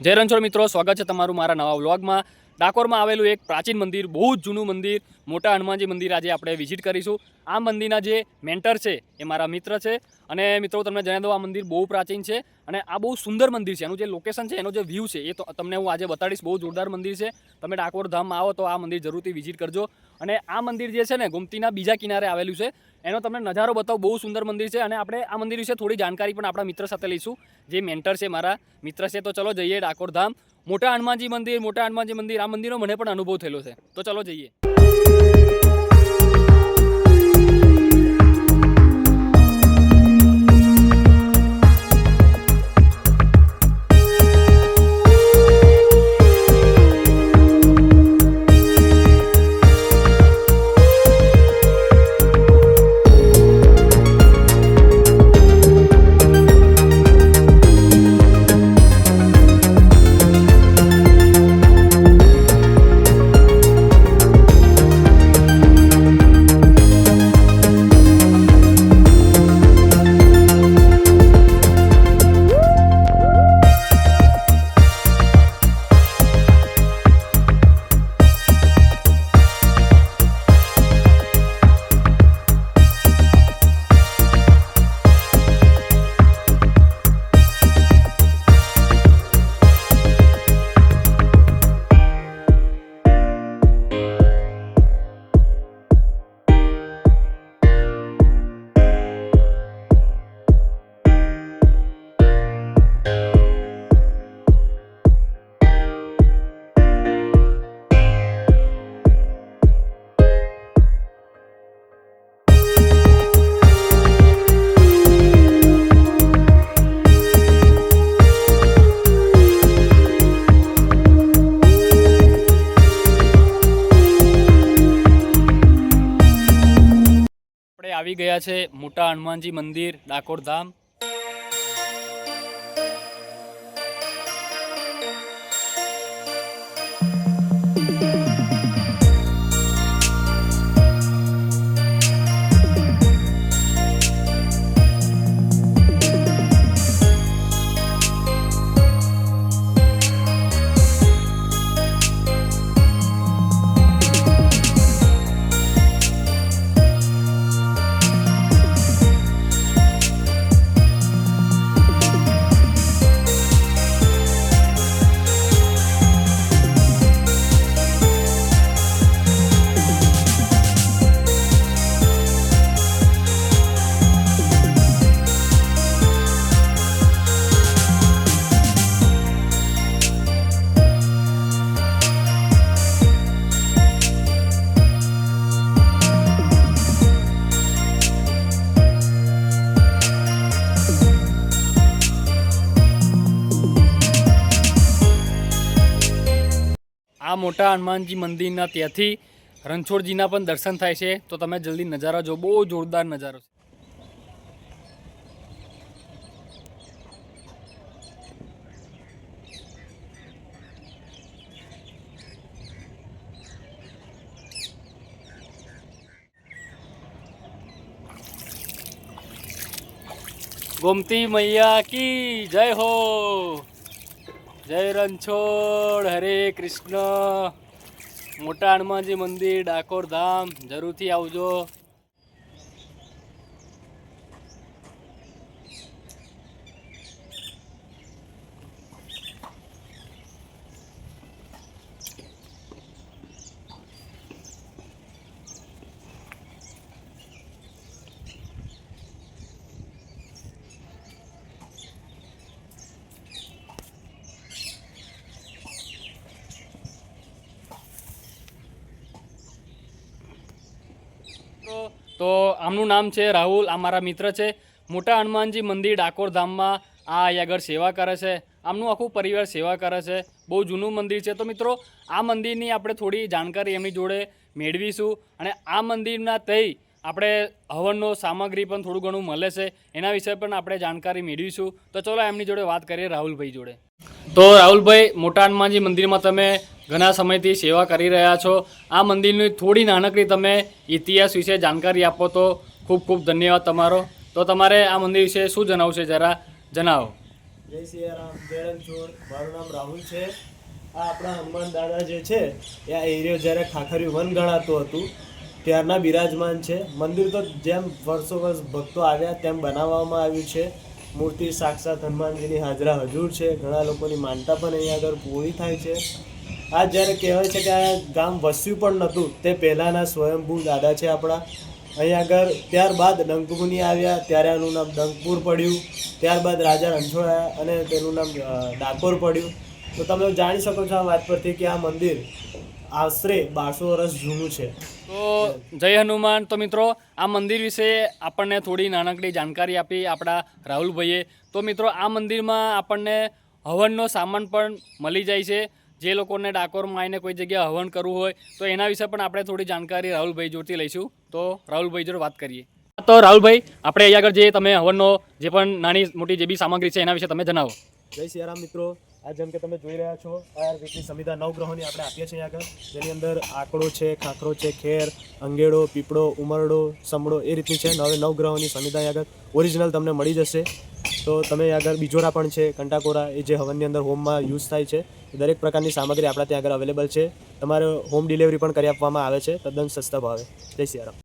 જય રણછોડ મિત્રો, સ્વાગત છે તમારું મારા નવા વ્લોગમાં. ડાકોરમાં આવેલું એક પ્રાચીન મંદિર, બહુ જ જૂનું મંદિર, મોટા હનુમાનજી મંદિર આજે આપણે વિઝિટ કરીશું. આ મંદિરના જે મેન્ટર છે, એ મારા મિત્ર છે. અને મિત્રો, તમને જણાવી દઉં, આ મંદિર બહુ પ્રાચીન છે અને આ બહુ સુંદર મંદિર છે. એનું જે લોકેશન છે, એનો જે વ્યૂ છે, એ તમને હું આજે બતાડીશ, બહુ જોરદાર મંદિર છે. તમે ડાકોર ધામમાં આવો તો આ મંદિર જરૂરથી વિઝિટ કરજો. અને આ મંદિર જે છે ને, ગુમતીના બીજા કિનારે આવેલું છે. એનો તમને નજારો બતાવો. બહુ સુંદર મંદિર છે અને આપણે આ મંદિર વિશે થોડી જાણકારી પણ આપણા મિત્ર સાથે લઈશું. જે મેન્ટર છે મારા, મિત્ર છે, તો ચલો જઈએ ડાકોર ધામ. મોટા હનુમાનજી મંદિર, મોટા હનુમાનજી મંદિર, આ મંદિરનો મને પણ અનુભવ થયેલો છે. તો ચલો જઈએ. આવી ગયા છે મોટા હનુમાનજી મંદિર ડાકોર ધામ. આ મોટા હનુમાનજી મંદિરના ત્યાંથી રણછોડજીના પણ દર્શન થાય છે. તો તમે જલ્દી નજારા જો બહુ જોરદાર નજારો છે. ગોમતી મૈયા કી જય હો! જય રણછોડ હરે કૃષ્ણ. મોટા હનુમાનજી મંદિર ડાકોર ધામ જરૂરથી આવજો. તો- આમનું નામ છે રાહુલ, આ મારા મિત્ર છે. મોટા હનુમાનજી મંદિર ડાકોર ધામમાં આ અહીં સેવા કરે છે. આમનું આખું પરિવાર સેવા કરે છે. બહુ જૂનું મંદિર છે. તો મિત્રો, આ મંદિરની આપણે થોડી જાણકારી એમની જોડે મેળવીશું અને આ મંદિરના તઈ આપણે હવનનો સામગ્રી પણ થોડું ઘણું મળે છે. એના વિશે પણ આપણે જાણકારી મેળવીશું. તો ચલો એમની જોડે વાત કરીએ રાહુલભાઈ જોડે. તો રાહુલભાઈ, મોટા હનુમાનજી મંદિરમાં તમે ઘણા સમયથી સેવા કરી રહ્યા છો. આ મંદિરની થોડી નાનકડી તમે ઇતિહાસ વિશે જાણકારી આપો તો ખૂબ ખૂબ ધન્યવાદ તમારો. તો તમારે આ મંદિર વિશે શું જણાવશે જરા? જણાવો. જય સિયારામ જય મારું નામ રાહુલ છે. આ આપણા હનુમાન દાદા જે છે, એ આ એરિયો જ્યારે ખાખરી વન ગણાતું હતું ત્યારના બિરાજમાન છે. મંદિર તો જેમ વર્ષો વર્ષ ભક્તો આવ્યા તેમ બનાવવામાં આવ્યું છે. મૂર્તિ સાક્ષાત હનુમાનજીની હાજરા હજુર છે. ઘણા લોકોની માનતા પણ અહીંયા આગળ પૂરી થાય છે. આ જ્યારે કહેવાય છે કે આ ગામ વસ્યું પણ નહોતું, તે પહેલાંના સ્વયંભૂ દાદા છે આપણા. અહીં આગળ ત્યારબાદ ડંકમુનિ આવ્યા, ત્યારે આનું નામ ડંકપુર પડ્યું. ત્યારબાદ રાજા રણછોડ અને તેનું નામ ડાકોર પડ્યું. તો તમે જાણી શકો છો આ વાત પરથી કે આ મંદિર આશરે બારસો વર્ષ જૂનું છે. તો જય હનુમાન. તો મિત્રો, આ મંદિર વિશે આપણને થોડી નાનકડી જાણકારી આપી આપણા રાહુલભાઈએ. તો મિત્રો, આ મંદિરમાં આપણને હવનનો સામાન પણ મળી જાય છે. જે લોકોને ડાકોરમાં આવીને કોઈ જગ્યાએ હવન કરવું હોય, તો એના વિશે પણ આપણે થોડી જાણકારી રાહુલભાઈ જોડથી લઈશું. તો રાહુલભાઈ જોડે વાત કરીએ. તો રાહુલભાઈ, આપણે અહીંયા આગળ જે તમે હવનનો જે પણ નાની મોટી જે બી સામગ્રી છે, એના વિશે તમે જણાવો. જય સિયારામ મિત્રો. આ જેમ કે તમે જોઈ રહ્યા છો આ રીતની સંવિધા નવ ગ્રહોની આપણે આપીએ છીએ આગળ. જેની અંદર આંકડો છે, ખાખરો છે, ખેર, અંગેડો, પીપળો, ઉમરડો, સમડો, એ રીતની છે. નવે નવ ગ્રહોની સંવિધા આગળ ઓરિજિનલ તમને મળી જશે. તો તમે આગળ બીજોરા પણ છે, કંટાકોરા, એ જે હવનની અંદર હોમમાં યુઝ થાય છે દરેક પ્રકારની સામગ્રી આપણા ત્યાં આગળ અવેલેબલ છે. તમારે હોમ ડિલિવરી પણ કરી આપવામાં આવે છે, તદ્દન સસ્તા ભાવે. જય સિયારામ.